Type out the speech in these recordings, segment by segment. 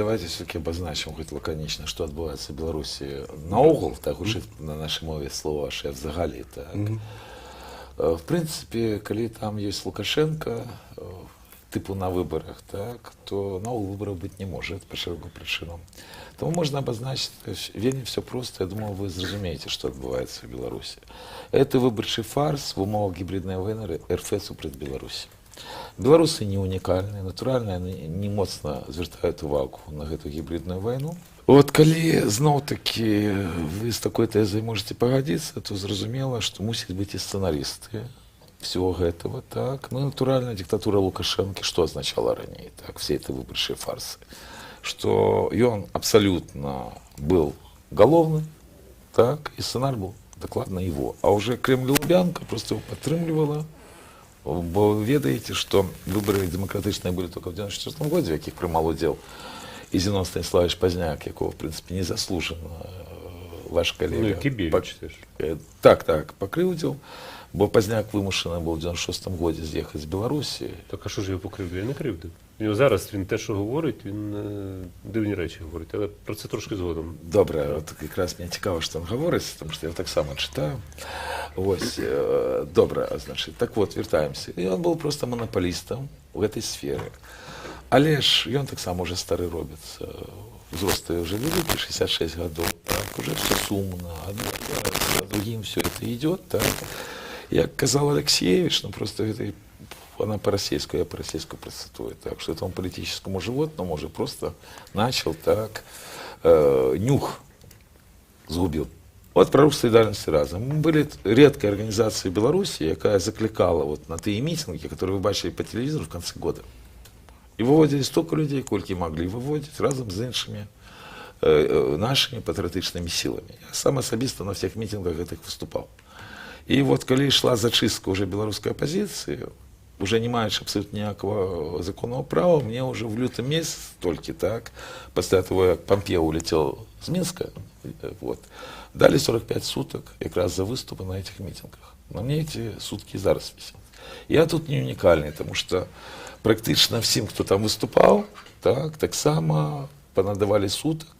Давайте все-таки обозначимо хоч лаконічно, що відбувається в Білорусі наогул, так уже на нашій мові слово ще взагалі. Так. Е, В принципі, коли там є Лукашенко, е, типу на виборах, так, то наогул виборів бути не може по широким причинам. Тому можна обозначити, що вельми все просто, я думаю, ви зрозумієте, що відбувається в Білорусі. Це виборчий фарс в умовах гібридної війни РФ супроти Білорусі. Білоруси не унікальні, натурально вони не моцно звертають увагу на гэту гібридну війну. От коли знов таки ви з такою тезою можете погодитися, то зрозуміло, що мусять бути і сценаристи всього этого. Так. Ну, натурально, диктатура Лукашенко что означала ранее, так, все эти выборшие фарсы? Что и он абсолютно был головный, так, и сценарий был докладно его. А уже Кремль Лубянка просто его подтримливала, Бо ви ведаєте, що вибори демократичні були тільки в 94 році, в яких приймав уділ і Зінон Станіславович Позняк, якого, в принципі, незаслужено е, ваш колега. Ну, і Кибєвич теж. Е, Так, так, покривдив, бо Позняк вимушений був в 96-му році з'їхати з Білорусі. Так а що ж його покривдив? Я не кривдив. У нього зараз він те, що говорить, він е, дивні речі говорить, але про це трошки згодом. Добре, от якраз мені цікаво, що він говорить, тому що я так само читаю. Ось, е, добре, значить, так от, вертаємося. І він був просто монополістом в цій сфері. Але ж він так само вже старий робиться. Взрослые вже люди, 66 годов, так, уже все сумно, одно, за другим все это идет, так. Як казав Алексеевич, ну просто это она по-российски, я по-российски процитую. Так что этому политическому животному уже просто начал так э, нюх згубил. От про рух солідарності разом. Ми були редкой організацією Білорусі, яка закликала от на ті мітинги, які ви бачили по телевізору в кінці року. І виводили стільки людей, скільки могли виводити разом з іншими е, е, нашими патріотичними силами. Я сам особисто на всіх мітингах этих виступав. І от коли йшла зачистка вже білоруської опозиції, уже не маючи абсолютно ніякого законного права, мне уже в лютом месяце только так, после того, як Помпео улетел з Минска, э, вот, дали 45 суток якраз за виступи на этих митингах. На мне эти сутки і зараз висят. Я тут не унікальний, тому що практично всім, хто там виступав, так, так само понадавали суток.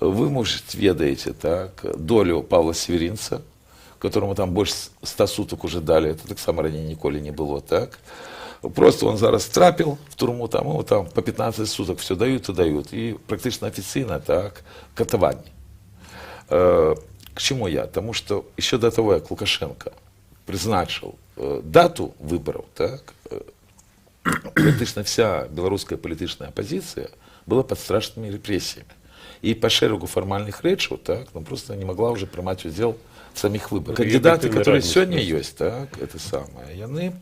Ви, може, ведаєте, так, долю Павла Северинца, которому там больше 100 суток уже дали, это так само ранее ніколи не было, так. Просто он зараз трапил в турму, там, ему там по 15 суток все дают и дают. И практично официально так катование. Э, К чему я? Тому что еще до того, как Лукашенко призначил э, дату выборов, так, э, практично вся белорусская политическая оппозиция была под страшными репрессиями. И по шерегу формальных речей, так, ну, просто не могла уже принимать удел в самих выборах. Кандидаты, которые сегодня есть, так, это самое, яны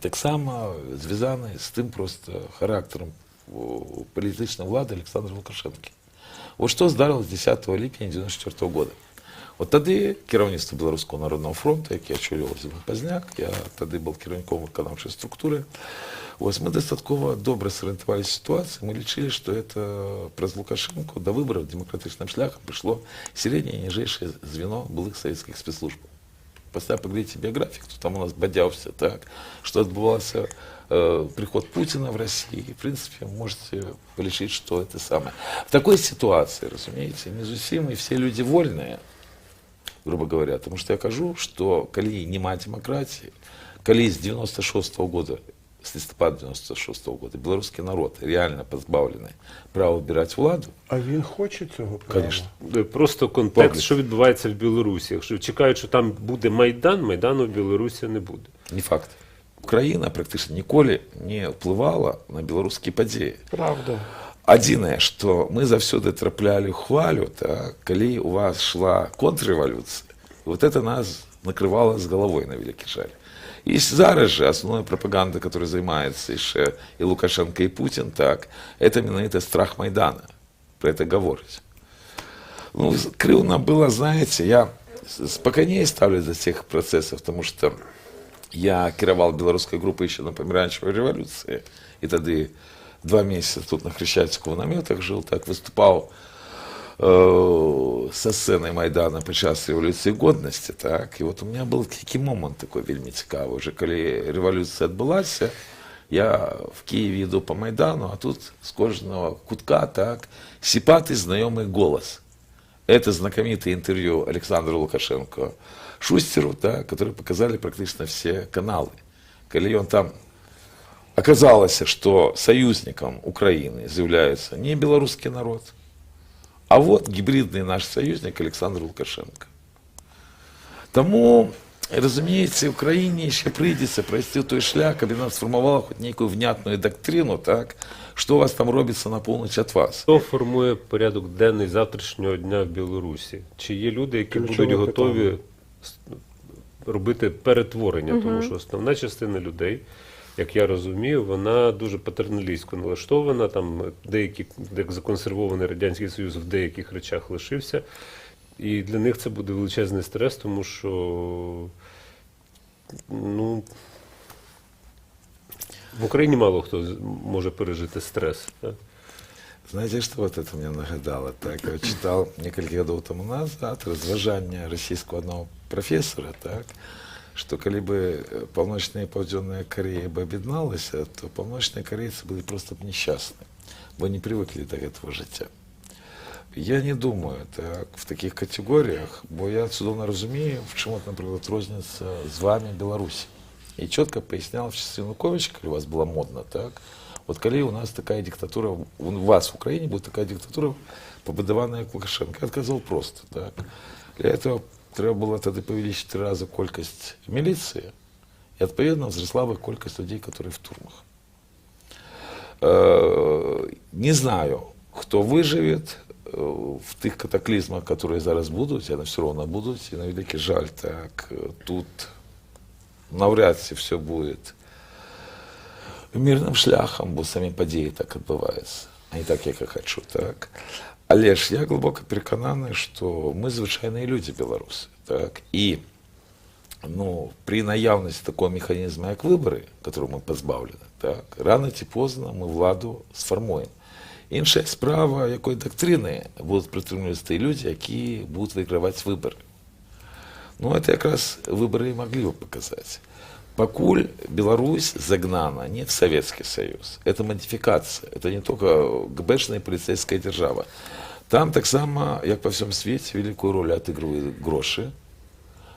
так само зв'язаний з тим просто характером о, політичної влади Олександра Лукашенки. От що здарилось 10 липня 94 года. От тоді керівництво Білоруського народного фронту, яке очолював Зимой Позняк, я тоді був керівником виконавчої структури. Ось ми достатково добре зорієнтувалися в ситуації. Ми лічили, що це през Лукашенко до виборів демократичним шляхом прийшло середнє і ніжейше звено былих совєтських спецслужб. Поставь поглядите биографию, кто там у нас бодявся, так, что отбывался э, приход Путина в России. В принципе, можете полечить, что это самое. В такой ситуации, разумеете, не зусім и все люди вольные, грубо говоря, потому что я кажу, что коли нема демократии, коли с 96 -го года, с листопада 96 -го года, белорусский народ реально позбавленный права выбирать владу, А він хоче цього права? конечно, Е, Просто контекст, Погляд. що відбувається в Білорусі. Якщо чекають, що там буде Майдан, Майдану в Білорусі не буде. не факт. Україна практично ніколи не впливала на білоруські події. Правда. Адзінае, што мы заўсёды трапляли ў хвалю, так, калі у вас шла контррэвалюцыя, вот это нас накрывала з галавой на вялікі жаль. І зараз же основная пропаганда, которой займаецца яшчэ і Лукашенко і Путін, так, это менавіта страх Майдана. Про это гаворыць. Ну, крыўна было, знаете, я с- спокойнее ставлю за тех процессов, потому что я кіравал беларускай групай еще на паміранчавай рэвалюцыі і тады два месяца тут на хрещатику в наметах жил, так выступал э, со сценой Майдана падчас рэвалюцыі годнасці так і вот у меня был такі момант такой вельмі цікавы уже калі рэвалюцыя адбылася Я в Киеве иду по Майдану, а тут с кожаного кутка так сипатый знакомый голос. Это знакомитое интервью Александру Лукашенко Шустеру, да, которые показали практически все каналы. Коли он там оказалось, что союзником Украины заявляется не белорусский народ, а вот гібридний наш союзник Олександр Лукашенко. Тому, розумієте, Україні ще прийдеться пройти той шлях, аби вона сформувала хоч некую внятну доктрину, так, що у вас там робиться на полніч від вас. Хто формує порядок денний завтрашнього дня в Білорусі? Чи є люди, які Ключове будуть готові питання. Робити перетворення? Тому що основна частина людей, як я розумію, вона дуже патерналістсько налаштована. Там деякі як законсервований радянський союз в деяких речах лишився. І для них це буде величезний стрес, тому що ну, в Україні мало хто може пережити стрес. Так? Знаете, что вот это мне нагадало? Так, я читал несколько годов тому назад разважание российского одного профессора, так, что коли бы э, полночная и паўдзённая Корея бы об'єдналися, то полночные корейцы были просто б несчастны, бо не привыкли до этого життя. Я не думаю так, в таких категоріях, бо я цудовно розумію, в чому, от, наприклад, розниця з вами Білорусі. І чітко поясняв в часи Януковича, коли у вас було модно, так? От коли у нас така диктатура, у вас в Україні буде така диктатура, побудована як Лукашенко. Я сказав просто, так? Для цього треба було тоді повеличити три рази кількість міліції, і, відповідно, зросла б кількість людей, які в турмах. Э, не знаю, хто виживе э, в тих катаклізмах, які зараз будуть, вони все одно будуть, і на великий жаль, так, э, тут навряд чи все буде мирним шляхом, бо самі події так відбуваються, а не так, як я хочу, так. Але ж я глибоко переконаний, що ми звичайні люди білоруси, так, і ну, при наявності такого механізму, як вибори, якого ми позбавлені, так, рано чи поздно ми владу сформуємо. Інша справа, якої доктрини будуть притримуватися ті люди, які будуть вигравати вибори. Ну, це якраз вибори і могли б показати. Покуль Беларусь загнана не в Советский Союз, это модификация, это не только ГБшная и полицейская держава. Там так само, як по всьому світі, великую роль отыгрывают гроши,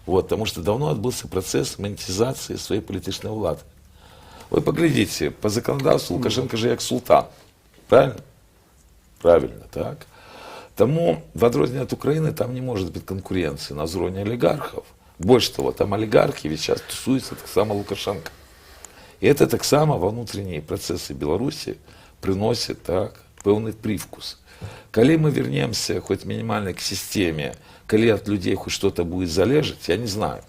вот, потому что давно отбылся процесс монетизации своей політичної влади. Ви поглядите, по законодавству Лукашенко же як султан, правильно? Правильно, так? Тому, в отродне от Украины, там не может быть конкуренции на уровне олигархов. Больше того, там олигархи ведь сейчас тусуются так само Лукашенко. И это так само во внутренние процессы Беларуси приносит так, певний привкус. Коли мы вернемся хоть минимально к системе, коли от людей хоть что-то будет залежать, я не знаю.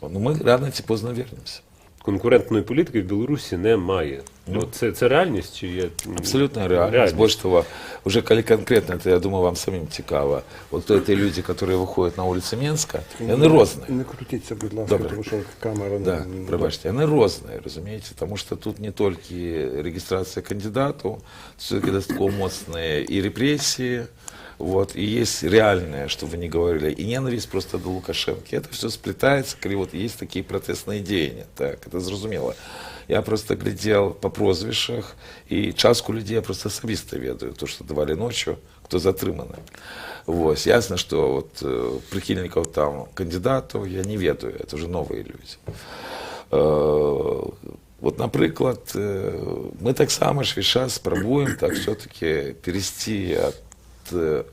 Но мы рано чи поздно вернемся. конкурентної політики в Білорусі немає. Ну, це, це реальність чи є м, Абсолютно реальность. Больше того, уже коли конкретно, это, я думаю, вам самим цікаво. Вот то это люди, которые выходят на улицы Минска, и они розные. Не крутіться, будь ласка, Добре. тому що камера Да, не- пробачте, вони різні, розумієте, тому що тут не тільки реєстрація кандидату, все-таки достаточно моцні і репресії, вот, и есть реальное, что вы не говорили, и ненависть просто до Лукашенко. Это все сплетается, коли вот есть такие протестные деяния, так, это зрозуміло. Я просто глядел по прозвищах, и частку людей я просто особисто ведаю, то, что давали ночью, кто затриманий. Вот. Ясно, что вот, э, прихильников там кандидатов я не ведаю, это уже новые люди. Е, От, наприклад, е, ми так само ж весь час спробуємо так все-таки перейти від е,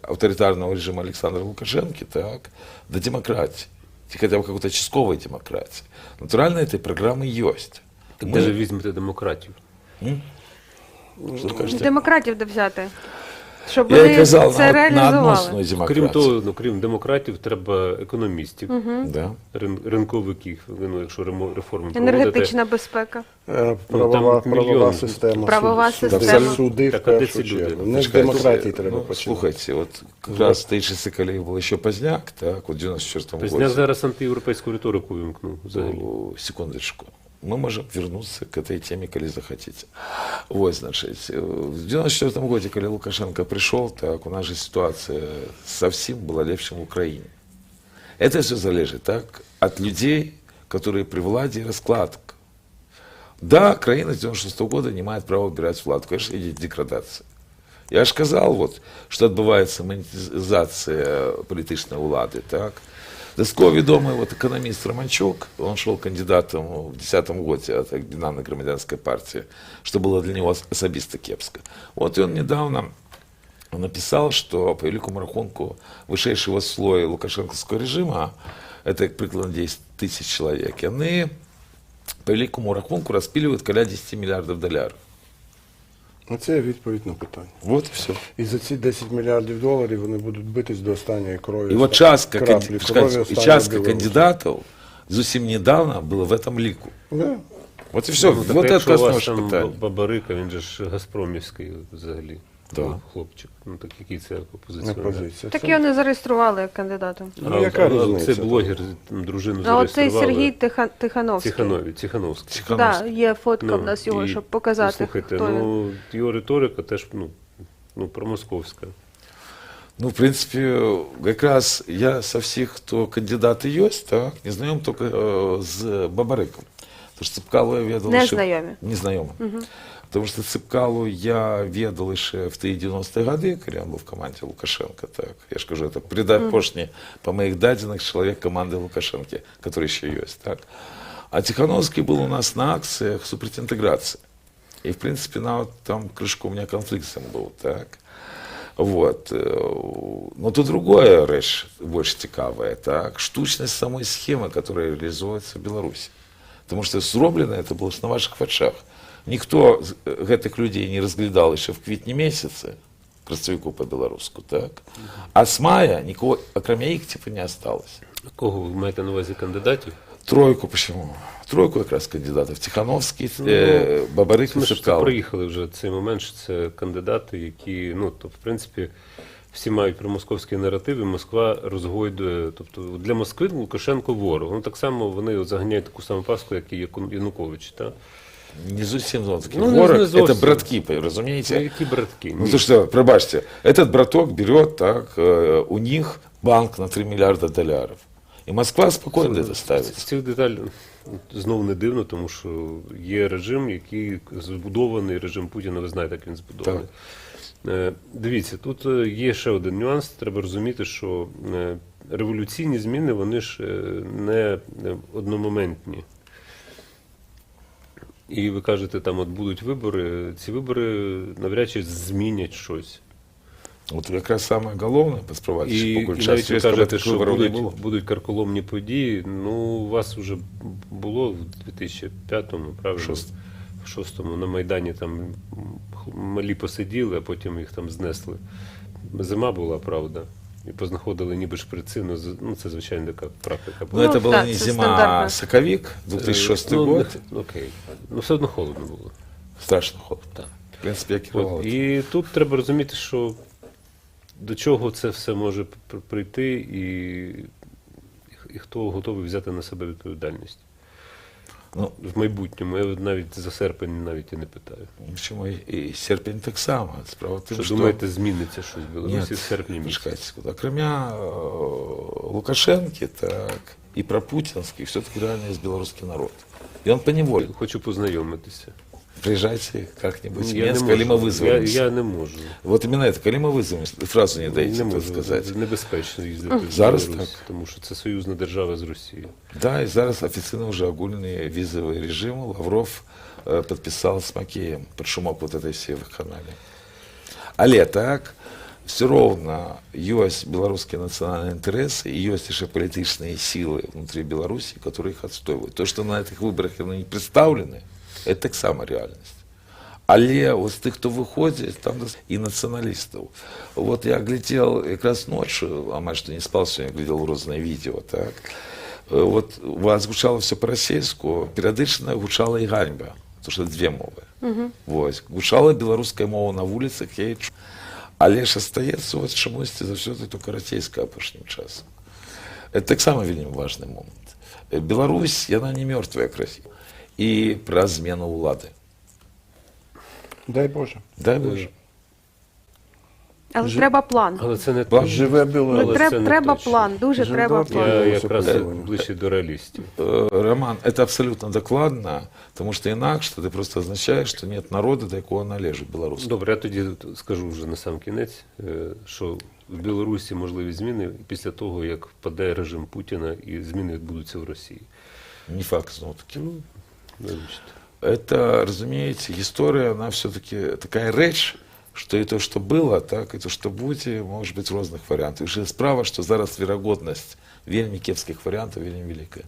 авторитарного режиму Олександра Лукашенки так, до демократии, хотя бы какой-то частковой демократии. Натурально этой программы есть. де Мы- ж візьмете демократію? М? Что скажете? Демократів де взяти. Щоб Я вони казал це на, на реалізували. Крім того, ну, крім демократів, треба економістів, Да. рин, ринковиків, ну, якщо ремо- реформи Енергетична безпека. Е, Ну, Правова, там правова мільйон. система. Правова суд- система. Суди в Так, а де першу ці люди? чергу. Не з демократії ну, треба починати. Слухайте, от якраз в той часи, коли був ще Поздняк, так, от в 94 Пізняк році. зараз антиєвропейську риторику вимкнув взагалі. О, секундочку. Мы можем вернуться к этой теме, коли захотите. Вот, значит, э, в 94 году, когда Лукашенко пришел, так у нас же ситуация совсем была легче в Украине. Это все залежит так, от людей, которые при владе раскладок. Да, країна з 96 года не має права вибирати владу. Конечно, йде деградація. Я ж казав, вот, що відбувається монетизація політичної влади, так? Доскоро відомий вот, економіст Романчук, он йшов кандидатом в 10-му годі от Динамної громадянської партії, що було для нього особисто кепсько. Вот, и он недавно написал, что по великому рахунку вышедший его слой лукашенковского режима, это як приблизно 10 тысяч человек, и они по великому рахунку распиливают коля 10 миллиардов долларов. Ну, Це відповідь на питання. Вот и все. І за ці 10 мільярдів доларів вони будуть битись до останньої крові. И вот частка, краплі канди- крові чекайте, и останньої частка Білорусі. кандидатов зовсім недавно было в этом лику. Да. Вот и все. Ну, так вот это якщо у вас основное там питання. Бабарика, він же ж Газпромівський взагалі. Да. Хлопчик. Ну так який це Не опозиціонер? позиція. Так Це- його не зареєстрували як кандидата. Ну, яка різниця? Це блогер, там, дружину А оцей зареєстрували. Сергій Тиха... Тихановський. Тиханові, Тихановський. Тихановский. Да, є фотка Ну, в нас його, і- щоб показати, ну, Слухайте, хто він. ну, його риторика теж ну, ну, промосковська. Ну, в принципе, как раз я со всех, кто кандидаты есть, так, не знаком только э, с Бабарыком. Потому что Цыпкалу я ведал Не еще- знайомі. Не знайомі. Потому что Цыпкалу я ведал еще в ті 90-ті годы, когда он был в команде Лукашенко. Так. Я ж кажу, это предопошний, по моих даденных, человек команды Лукашенко, который еще есть. Так. А Тихановский был у нас на акциях супертинтеграции. И, в принципе, на вот там крышку у меня конфликт с ним был. Так. Вот. э, Но тут другое речь больше цікавая, так? Штучность самой схемы, которая реализуется в Беларуси. Потому что зроблено это было ж на ваших очах. Ніхто з е, гэтых людей не разглядал ще в квітні місяці красовику по-белоруску, так? А з мая нікого, окрім їх, типу, не осталось. Кого ви маєте на увазі кандидатів? Тройку почему? Тройку якраз кандидатів. Тихановський, е, Бабарик і ж приїхали вже цей момент, що це кандидати, які, ну, то, в принципі, всі мають промосковські наративи, Москва розгойдує. Тобто для Москви Лукашенко ворог. Ну так само вони заганяють таку саму паску, як і Янукович. Та? Не зовсім знову таки. Ну, не- Ворог, не зовсім. это братки, Ну, розумієте? які братки? Ну Ні. то что, пробачьте, этот браток берет так, э, у них банк на 3 миллиарда долларов. И Москва спокойно это З ставит. цих деталей знову не дивно, тому що є режим, який збудований, режим Путіна, ви знаєте, як він збудований. Е, Дивіться, тут е, є ще один нюанс. Треба розуміти, що е, революційні зміни вони ж е, не не одномоментні. І ви кажете, там от будуть вибори. Ці вибори навряд чи змінять щось. Вот как раз самое головное, поспровать, І, по і большей навіть части, ви если бы кажете, таких що выборов не будуть, было. будуть карколомні події. Ну, у вас вже було в 2005-му, правильно? Шостому. В шостому на Майдані там м, малі посиділи, а потім їх там знесли. Зима була, правда. І познаходили ніби шприци, ну, з- ну це звичайно така практика Но була. Ну, это была да, не это зима, стандартно. а соковик, 2006 Е, ну, год. не- Окей. Ну, все одно холодно було. Страшно холодно. Так. В принципе, я керовал. От, і тут треба розуміти, що до чого це все може пр- прийти, і, і хто готовий взяти на себе відповідальність Ну, в майбутньому. Я навіть за серпень навіть і не питаю. Чому и серпень так само. Справа в том, Що что... думаєте, зміниться щось в Білорусі в серпні місяці? э, Лукашенки, так, і про Путинский, все-таки реально є білоруський народ. І він поневоле. Хочу познайомитися. Приезжайте как-нибудь в Я не Минск, можу. или мы вызовем. Я, я не можу. Вот именно это, коли мы вызовем, фразу не дайте, не так можу сказать. Небезпечно їздити в Зараз Білорусь, так. тому що це союзна держава з Росією. Да, и зараз официально уже огульный визовый режим. Лавров э, подписал с Макеем под шумок вот этой всей вакханалии. Але так, все ровно есть белорусские национальные интересы, и есть еще политические силы внутри Беларуси, которые их отстаивают. То, что на этих выборах они не представлены, это так само реальность. Але от з тих, хто виходить, там і націоналістів. От я глядел якраз ночью, а майже не спал сегодня, глядел розные видео, так. Е, От у вас гучало все по-російську, періодично гучала і ганьба, тому що дві мови. Угу. Ось. Гучала білоруська мова на вулицях, я її чу. Але ж остається от чомусь завжди тільки російська останнім часом. Це так само вельми важний момент. Е, Білорусь, вона не мертва, як Росія. І про зміну влади. Дай Боже. Дай Боже. Але Жи- треба план. Але це не План точно. Живе Ну, але треб- це не треба точно. план, дуже Живе треба план. Я якраз ближче до реалістів. Э, Роман, это абсолютно докладно, тому що інакше ти просто означаєш, що нет народу, до якого належить білорусь. Добре, я тоді скажу вже на сам кінець, е, що в Білорусі можливі зміни після того, як впаде режим Путіна і зміни відбудуться в Росії. Не факт, знову таки. Ну, вибачте. Это, разумеете, история, она все-таки такая речь, что и то, что было, так, и то, что буде, може бути в різних варіантах. І ще справа, що зараз вірогодність вельми кепських варіантів вельми велика.